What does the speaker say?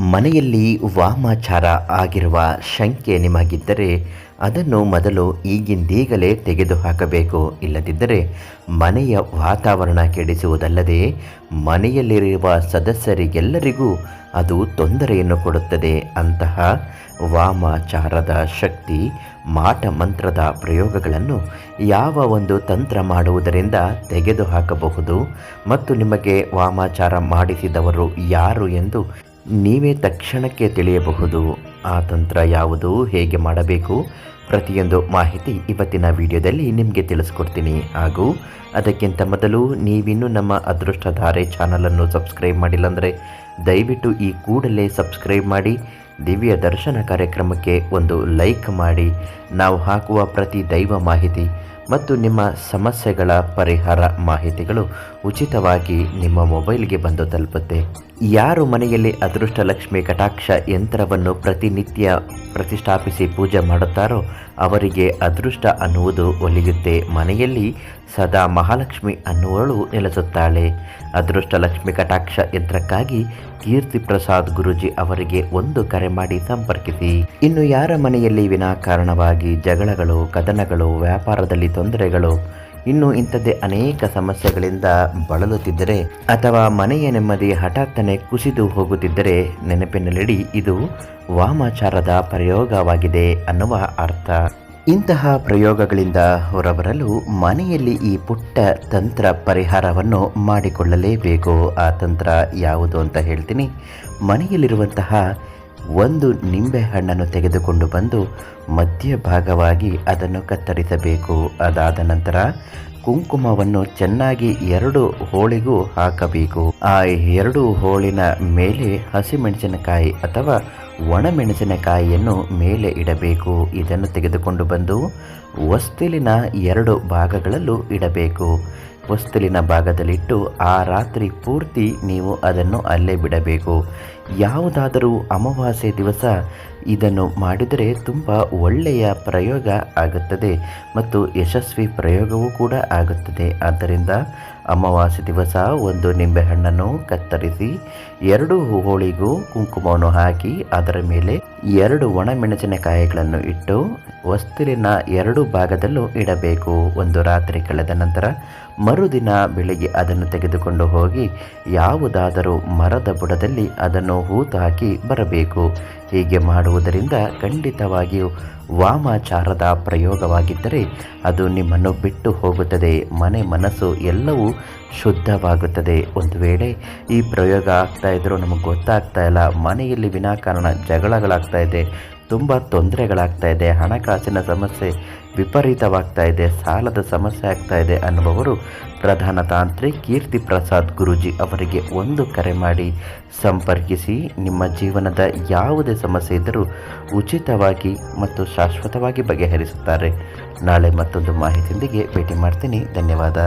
ಮನೆಯಲ್ಲಿ ವಾಮಾಚಾರ ಆಗಿರುವ ಶಂಕೆ ನಿಮಗಿದ್ದರೆ ಅದನ್ನು ಮೊದಲು ಈಗಿಂದೀಗಲೇ ತೆಗೆದುಹಾಕಬೇಕು. ಇಲ್ಲದಿದ್ದರೆ ಮನೆಯ ವಾತಾವರಣ ಕೆಡಿಸುವುದಲ್ಲದೆ ಮನೆಯಲ್ಲಿರುವ ಸದಸ್ಯರಿಗೆಲ್ಲರಿಗೂ ಅದು ತೊಂದರೆಯನ್ನು ಕೊಡುತ್ತದೆ. ಅಂತಹ ವಾಮಾಚಾರದ ಶಕ್ತಿ ಮಾಟ ಮಂತ್ರದ ಪ್ರಯೋಗಗಳನ್ನು ಯಾವ ಒಂದು ತಂತ್ರ ಮಾಡುವುದರಿಂದ ತೆಗೆದುಹಾಕಬಹುದು ಮತ್ತು ನಿಮಗೆ ವಾಮಾಚಾರ ಮಾಡಿಸಿದವರು ಯಾರು ಎಂದು ನೀವೇ ತಕ್ಷಣಕ್ಕೆ ತಿಳಿಯಬಹುದು ಆ ತಂತ್ರ ಯಾವುದು, ಹೇಗೆ ಮಾಡಬೇಕು ಪ್ರತಿಯೊಂದು ಮಾಹಿತಿ ಇವತ್ತಿನ ವಿಡಿಯೋದಲ್ಲಿ ನಿಮಗೆ ತಿಳಿಸ್ಕೊಡ್ತೀನಿ. ಹಾಗೂ ಅದಕ್ಕಿಂತ ಮೊದಲು ನೀವಿನ್ನೂ ನಮ್ಮ ಅದೃಷ್ಟಧಾರೆ ಚಾನಲನ್ನು ಸಬ್ಸ್ಕ್ರೈಬ್ ಮಾಡಿಲ್ಲ ಅಂದರೆ ದಯವಿಟ್ಟು ಈ ಕೂಡಲೇ ಸಬ್ಸ್ಕ್ರೈಬ್ ಮಾಡಿ, ದಿವ್ಯ ದರ್ಶನ ಕಾರ್ಯಕ್ರಮಕ್ಕೆ ಒಂದು ಲೈಕ್ ಮಾಡಿ, ನಾವು ಹಾಕುವ ಪ್ರತಿ ದೈವ ಮಾಹಿತಿ ಮತ್ತು ನಿಮ್ಮ ಸಮಸ್ಯೆಗಳ ಪರಿಹಾರ ಮಾಹಿತಿಗಳು ಉಚಿತವಾಗಿ ನಿಮ್ಮ ಮೊಬೈಲ್ಗೆ ಬಂದು ತಲುಪುತ್ತೆ. ಯಾರು ಮನೆಯಲ್ಲಿ ಅದೃಷ್ಟ ಲಕ್ಷ್ಮಿ ಕಟಾಕ್ಷ ಯಂತ್ರವನ್ನು ಪ್ರತಿನಿತ್ಯ ಪ್ರತಿಷ್ಠಾಪಿಸಿ ಪೂಜೆ ಮಾಡುತ್ತಾರೋ ಅವರಿಗೆ ಅದೃಷ್ಟ ಅನ್ನುವುದು ಒಲಿಯುತ್ತೆ. ಮನೆಯಲ್ಲಿ ಸದಾ ಮಹಾಲಕ್ಷ್ಮಿ ಅನ್ನುವಳು ನೆಲೆಸುತ್ತಾಳೆ. ಅದೃಷ್ಟ ಲಕ್ಷ್ಮಿ ಕಟಾಕ್ಷ ಯಂತ್ರಕ್ಕಾಗಿ ಕೀರ್ತಿ ಪ್ರಸಾದ್ ಗುರುಜಿ ಅವರಿಗೆ ಒಂದು ಕರೆ ಮಾಡಿ ಸಂಪರ್ಕಿಸಿ. ಇನ್ನು ಯಾರ ಮನೆಯಲ್ಲಿ ವಿನಾಕಾರಣವಾಗಿ ಜಗಳಗಳು, ಕದನಗಳು, ವ್ಯಾಪಾರದಲ್ಲಿ ತೊಂದರೆಗಳು ಇನ್ನು ಇಂಥದ್ದೇ ಅನೇಕ ಸಮಸ್ಯೆಗಳಿಂದ ಬಳಲುತ್ತಿದ್ದರೆ ಅಥವಾ ಮನೆಯ ನೆಮ್ಮದಿ ಹಠಾತ್ತನೆ ಕುಸಿದು ಹೋಗುತ್ತಿದ್ದರೆ ನೆನಪಿನಲ್ಲಿಡಿ ಇದು ವಾಮಾಚಾರದ ಪ್ರಯೋಗವಾಗಿದೆ ಅನ್ನುವ ಅರ್ಥ. ಇಂತಹ ಪ್ರಯೋಗಗಳಿಂದ ಹೊರಬರಲು ಮನೆಯಲ್ಲಿ ಈ ಪುಟ್ಟ ತಂತ್ರ ಪರಿಹಾರವನ್ನು ಮಾಡಿಕೊಳ್ಳಲೇಬೇಕು. ಆ ತಂತ್ರ ಯಾವುದು ಅಂತ ಹೇಳ್ತೀನಿ. ಮನೆಯಲ್ಲಿರುವಂತಹ ಒಂದು ನಿಂಬೆ ಹಣ್ಣನ್ನು ತೆಗೆದುಕೊಂಡು ಬಂದು ಮಧ್ಯಭಾಗವಾಗಿ ಅದನ್ನು ಕತ್ತರಿಸಬೇಕು. ಅದಾದ ನಂತರ ಕುಂಕುಮವನ್ನು ಚೆನ್ನಾಗಿ ಎರಡು ಹೋಳಿಗೂ ಹಾಕಬೇಕು. ಆ ಎರಡು ಹೋಳಿನ ಮೇಲೆ ಹಸಿಮೆಣಸಿನಕಾಯಿ ಅಥವಾ ಒಣಮೆಣಸಿನಕಾಯಿಯನ್ನು ಮೇಲೆ ಇಡಬೇಕು. ಇದನ್ನು ತೆಗೆದುಕೊಂಡು ಬಂದು ವಸ್ತುಲಿನ ಎರಡು ಭಾಗಗಳಲ್ಲೂ ಇಡಬೇಕು. ವಸ್ತುಲಿನ ಭಾಗದಲ್ಲಿಟ್ಟು ಆ ರಾತ್ರಿ ಪೂರ್ತಿ ನೀವು ಅದನ್ನು ಅಲ್ಲೇ ಬಿಡಬೇಕು. ಯಾವುದಾದರೂ ಅಮಾವಾಸ್ಯೆ ದಿವಸ ಇದನ್ನು ಮಾಡಿದರೆ ತುಂಬ ಒಳ್ಳೆಯ ಪ್ರಯೋಗ ಆಗುತ್ತದೆ ಮತ್ತು ಯಶಸ್ವಿ ಪ್ರಯೋಗವೂ ಕೂಡ ಆಗುತ್ತದೆ. ಆದ್ದರಿಂದ ಅಮಾವಾಸ್ಯೆ ದಿವಸ ಒಂದು ನಿಂಬೆಹಣ್ಣನ್ನು ಕತ್ತರಿಸಿ ಎರಡು ಹೋಳಿಗೂ ಕುಂಕುಮವನ್ನು ಹಾಕಿ ಅದರ ಮೇಲೆ ಎರಡು ಒಣಮೆಣಸಿನಕಾಯಿಗಳನ್ನು ಇಟ್ಟು ವಸ್ತುವಿನ ಎರಡು ಭಾಗದಲ್ಲೂ ಇಡಬೇಕು. ಒಂದು ರಾತ್ರಿ ಕಳೆದ ನಂತರ ಮರುದಿನ ಬೆಳಿಗ್ಗೆ ಅದನ್ನು ತೆಗೆದುಕೊಂಡು ಹೋಗಿ ಯಾವುದಾದರೂ ಮರದ ಬುಡದಲ್ಲಿ ಅದನ್ನು ಹೂತು ಹಾಕಿ ಬರಬೇಕು. ಹೀಗೆ ಮಾಡುವುದರಿಂದ ಖಂಡಿತವಾಗಿಯೂ ವಾಮಾಚಾರದ ಪ್ರಯೋಗವಾಗಿದ್ದರೆ ಅದು ನಿಮ್ಮನ್ನು ಬಿಟ್ಟು ಹೋಗುತ್ತದೆ. ಮನೆ ಮನಸ್ಸು ಎಲ್ಲವೂ ಶುದ್ಧವಾಗುತ್ತದೆ. ಒಂದು ವೇಳೆ ಈ ಪ್ರಯೋಗ ಆಗ್ತಾ ಇದ್ರೂ ನಮಗೆ ಗೊತ್ತಾಗ್ತಾ ಇಲ್ಲ. ಮನೆಯಲ್ಲಿ ವಿನಾಕಾರಣ ಜಗಳಗಳಾಗ್ತಾ ಇದೆ. ತುಂಬ ತೊಂದರೆಗಳಾಗ್ತಾ ಇದೆ, ಹಣಕಾಸಿನ ಸಮಸ್ಯೆ ವಿಪರೀತವಾಗ್ತಾ ಇದೆ, ಸಾಲದ ಸಮಸ್ಯೆ ಆಗ್ತಾ ಇದೆ ಅನ್ನುವವರು ಪ್ರಧಾನ ತಾಂತ್ರಿ ಕೀರ್ತಿ ಪ್ರಸಾದ್ ಗುರುಜಿ ಅವರಿಗೆ ಒಂದು ಕರೆ ಮಾಡಿ ಸಂಪರ್ಕಿಸಿ. ನಿಮ್ಮ ಜೀವನದ ಯಾವುದೇ ಸಮಸ್ಯೆ ಇದ್ದರೂ ಉಚಿತವಾಗಿ ಮತ್ತು ಶಾಶ್ವತವಾಗಿ ಬಗೆಹರಿಸುತ್ತಾರೆ. ನಾಳೆ ಮತ್ತೊಂದು ಮಾಹಿತಿಯೊಂದಿಗೆ ಭೇಟಿ ಮಾಡ್ತೀನಿ. ಧನ್ಯವಾದ.